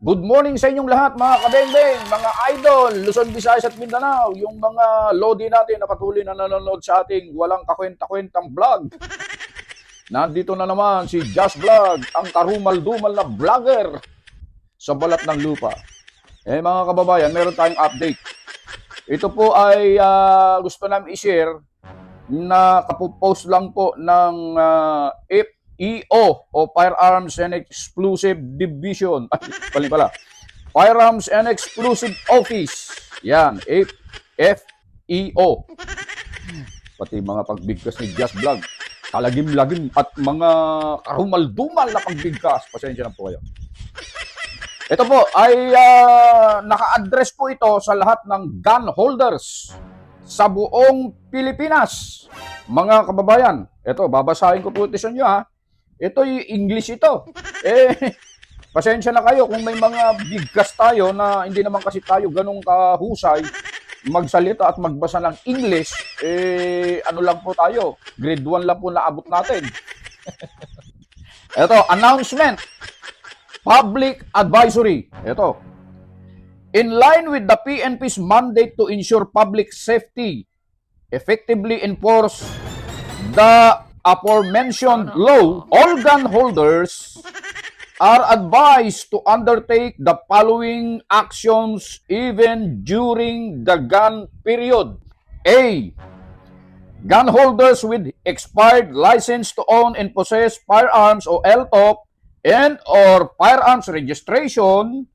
Good morning sa inyong lahat mga kabendeng, mga idol, Luzon, Visayas at Mindanao, yung mga lodi natin na patuloy na nanonood sa ating walang kakwenta-kwentang vlog. Nandito na naman si Just Vlog, ang karumal-dumal na vlogger sa balat ng lupa. Eh mga kababayan, meron tayong update. Ito po ay ah, gusto namin i-share na kapopost lang po ng ah, FEO o Firearms and Explosive Division. Ay, pali pala. Firearms and Explosive Office. Yan, FEO. Pati mga pagbigkas ni Just Vlog. Kalagim-lagim at mga karumal-dumal na pagbigkas. Pasensya na po kayo. Ito po ay ah, naka-address po ito sa lahat ng gun holders sa buong Pilipinas. Mga kababayan, ito, babasahin ko po ito sa inyo ha. Ito yung English ito. Eh, pasensya na kayo kung may mga bigkas tayo na hindi naman kasi tayo ganong kahusay magsalita at magbasa ng English, eh, ano lang po tayo, grade 1 lang po naabot natin. ito, announcement. Public Advisory. Ito. In line with the PNP's mandate to ensure public safety, effectively enforce the aforementioned law, all gun holders are advised to undertake the following actions even during the gun period. A. Gun holders with expired license to own and possess firearms or LTOP and or firearms registration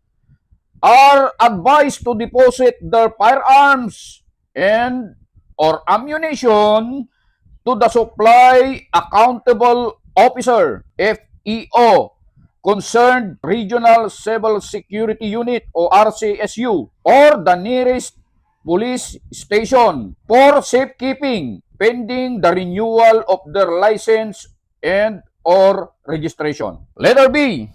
are advised to deposit their firearms and or ammunition to the supply accountable officer FEO concerned regional civil security unit or RCSU or the nearest police station for safekeeping pending the renewal of their license and or registration. Letter B.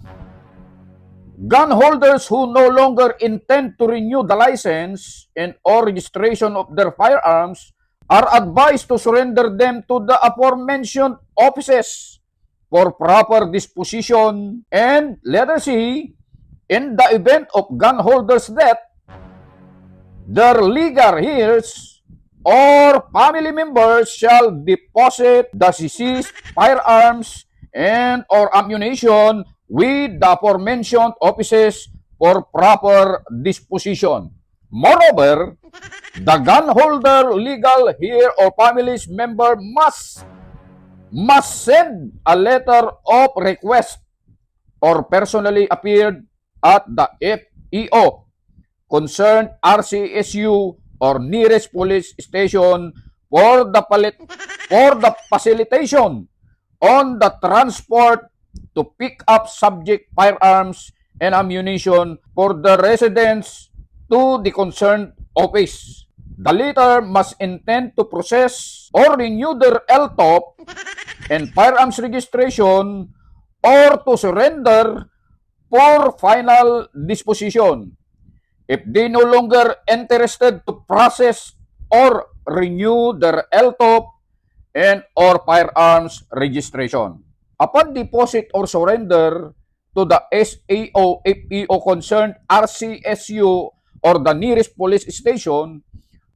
Gun holders who no longer intend to renew the license and or registration of their firearms are advised to surrender them to the aforementioned offices for proper disposition and letter C. In the event of gun holders' death, their legal heirs or family members shall deposit the seized firearms and or ammunition with the aforementioned offices for proper disposition. Moreover, the gun holder, legal heir or family's member must must send a letter of request or personally appeared at the FEO concerned RCSU or nearest police station for the for the facilitation on the transport to pick up subject firearms and ammunition for the residents to the concerned office. The letter must intend to process or renew their LTOP and firearms registration or to surrender for final disposition. If they no longer interested to process or renew their LTOP and or firearms registration. Upon deposit or surrender to the SAO FEO concerned RCSU or the nearest police station,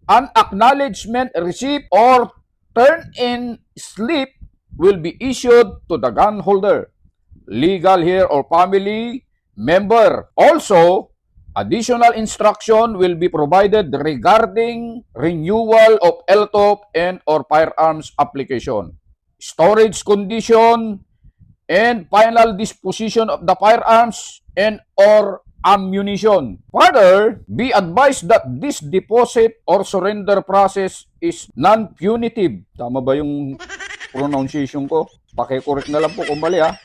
an acknowledgement receipt or turn-in slip will be issued to the gun holder, legal heir or family member. Also, additional instruction will be provided regarding renewal of LTOP and or firearms application, storage condition, and final disposition of the firearms and or ammunition. Further, be advised that this deposit or surrender process is non-punitive. Tama ba yung pronunciation ko? Pakicorrect na lang po kung mali ha.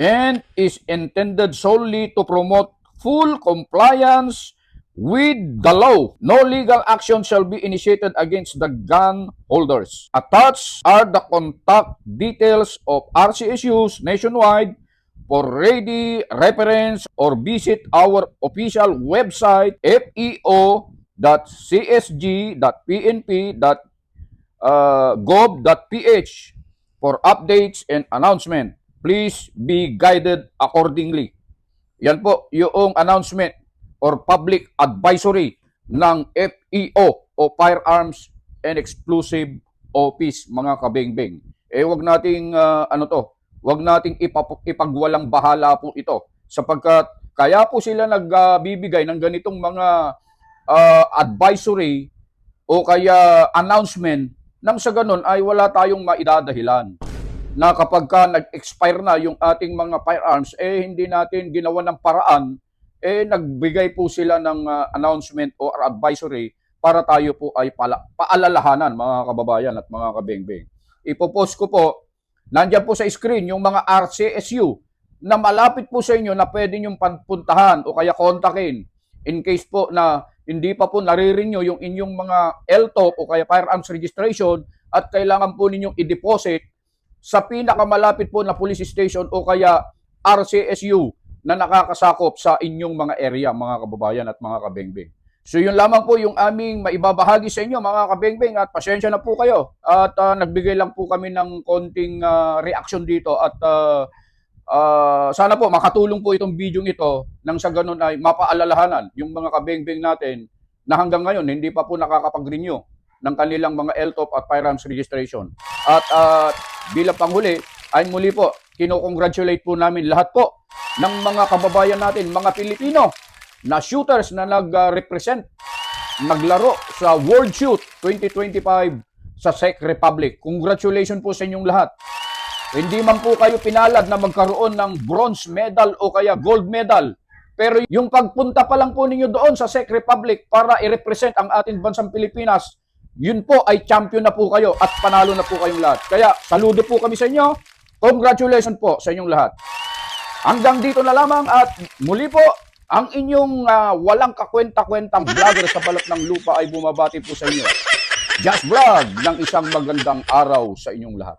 And is intended solely to promote full compliance with the law. No legal action shall be initiated against the gun holders. Attached are the contact details of RCSUs nationwide for ready reference or visit our official website feo.csg.pnp.gov.ph for updates and announcement. Please be guided accordingly. Yan po yung announcement or public advisory ng FEO o Firearms and Explosive Office, mga kabingbing. Eh, wag nating, ah, ano to, wag nating ipagwalang bahala po ito sapagkat kaya po sila nagbibigay ng ganitong mga ah, advisory o kaya announcement nang sa ganun ay wala tayong maidadahilan na kapag ka nag-expire na yung ating mga firearms, eh hindi natin ginawa ng paraan, eh nagbigay po sila ng ah, announcement o advisory para tayo po ay pala, paalalahanan mga kababayan at mga kabengbeng. Ipopost ko po, nandyan po sa screen yung mga RCSU na malapit po sa inyo na pwede nyong puntahan o kaya kontakin in case po na hindi pa po nare-renew yung inyong mga LTOP o kaya firearms registration at kailangan po ninyong i-deposit sa pinakamalapit po na police station o kaya RCSU na nakakasakop sa inyong mga area, mga kababayan at mga kabengbeng. So yun lamang po yung aming maibabahagi sa inyo mga kabengbeng at pasensya na po kayo at ah, nagbigay lang po kami ng konting ah, reaction dito at ah, ah, sana po makatulong po itong video ito nang sa ganun ay mapaalalahanan yung mga kabengbeng natin na hanggang ngayon hindi pa po nakakapag-renew ng kanilang mga LTOP at firearms registration. At ah, bilang panghuli ay muli po kino-congratulate po namin lahat po ng mga kababayan natin, mga Pilipino na shooters na nag-represent, naglaro sa World Shoot 2025 sa Czech Republic. Congratulations po sa inyong lahat. Hindi man po kayo pinalad na magkaroon ng bronze medal o kaya gold medal. Pero yung pagpunta pa lang po ninyo doon sa Czech Republic para i-represent ang ating bansang Pilipinas, yun po ay champion na po kayo at panalo na po kayong lahat. Kaya saludo po kami sa inyo. Congratulations po sa inyong lahat. Hanggang dito na lamang at muli po, ang inyong ah, walang kakwenta-kwentang vlogger sa balot ng lupa ay bumabati po sa inyo. Just Vlog ng isang magandang araw sa inyong lahat.